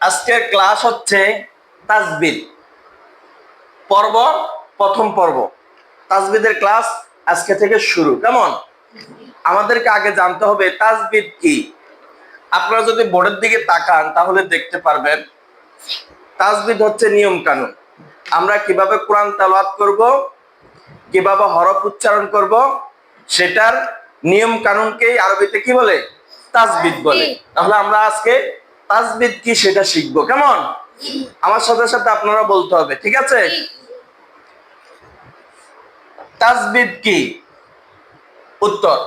আজকের ক্লাস হচ্ছে তাজবিদ পর্ব প্রথম পর্ব। তাজবিদের ক্লাস আজকে থেকে শুরু। কেমন? আমাদেরকে আগে জানতে হবে তাজবিদ কি। আপনারা যদি বোর্ডের দিকে তাকান তাহলে দেখতে পারবেন তাজবিদ হচ্ছে নিয়ম কানুন আমরা কীভাবে কোরআন তেলাওয়াত করব কীভাবে হরফ উচ্চারণ করব সেটার নিয়ম কানুনকেই আরবিতে কি বলে? তাজবিদ বলে। তাহলে আমরা আজকে তাজবিদ কি সেটা শিখব কেমন? আমার সাথে সাথে আপনারা বলতে হবে ঠিক আছে? তাজবিদ কি? উত্তর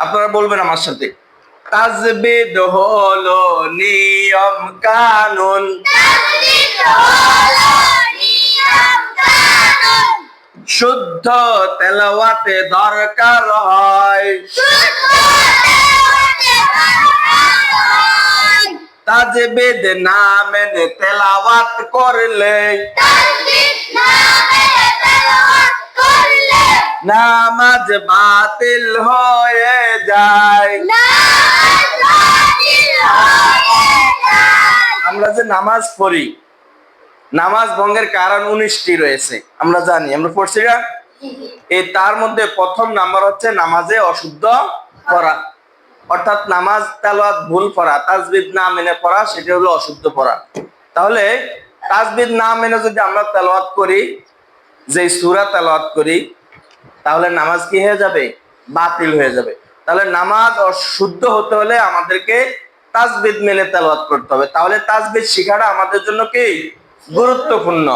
আপনারা বলবেন আমার সাথে। তাজবিদ হলো নিয়ম কানুন। শুদ্ধ তেলাওয়াতে দরকার হয়। তাজবিদ না মেনে তেলাওয়াত করলে। নামাজ বাতিল হয়ে যায়। আমরা যে নামাজ পড়ি নামাজ ভঙ্গের কারণ উনিশটি রয়েছে আমরা জানি আমরা পড়ছি না এই তার মধ্যে প্রথম নাম্বার হচ্ছে নামাজে অশুদ্ধ পড়া অর্থাৎ নামাজ, তেলাওয়াত, ভুল পড়া, তাজবিদ না মেনে পড়া, সেটা হলো অশুদ্ধ পড়া। তাহলে তাজবিদ না মেনে যদি আমরা তেলাওয়াত করি, যে সুরা তেলাওয়াত করি, তাহলে নামাজ কি হয়ে যাবে? বাতিল হয়ে যাবে। তাহলে নামাজ অশুদ্ধ হতে হলে আমাদেরকে তাজবিদ মেনে তেলাওয়াত করতে হবে। তাহলে তাজবিদ শিখাটা আমাদের জন্য কি? গুরুত্বপূর্ণ।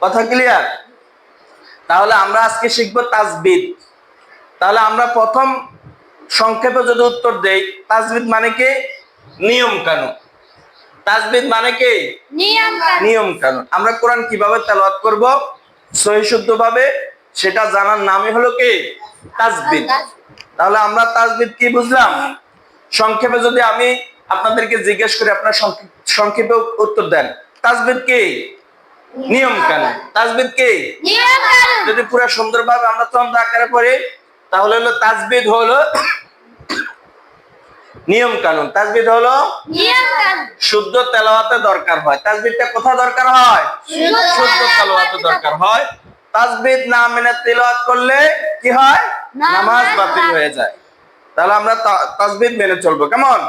কথা ক্লিয়ার তাহলে আমরা আজকে শিখব তাজবিদ। তাহলে আমরা প্রথম সংক্ষেপে যদি উত্তর দেই তাজবিদ মানে কি? নিয়ম কানুন। তাজবিদ মানে কি? নিয়ম কানুন। আমরা কোরআন কীভাবে তেলাওয়াত করব? সহি শুদ্ধ ভাবে সেটা জানার নামই হলো কি? তাজবিদ। তাহলে আমরা তাজবিদ কি বুঝলাম? সংক্ষেপে যদি আমি আপনাদেরকে জিজ্ঞেস করি আপনার সংক্ষেপে উত্তর দেন। তাজবিদ কি? নিয়ম কানুন। তাজবিদ কি? যদি পুরো সুন্দরভাবে আমরা চন্দ্র আকারে পড়ি তাহলে হলো তাজবিদ হলো নিয়ম কানুন। তাজবিদ হলো? শুদ্ধ তেলাওয়াতে দরকার হয়। তাজবিদটা কোথায় দরকার হয়? শুদ্ধ তেলাওয়াতে দরকার। হয়। তাজবিদ না মেনে তেলাওয়াত করলে কি হয়? নামাজ বাতিল হয়ে যায়। তাহলে আমরা তাজবিদ মেনে চলবো। কেমন?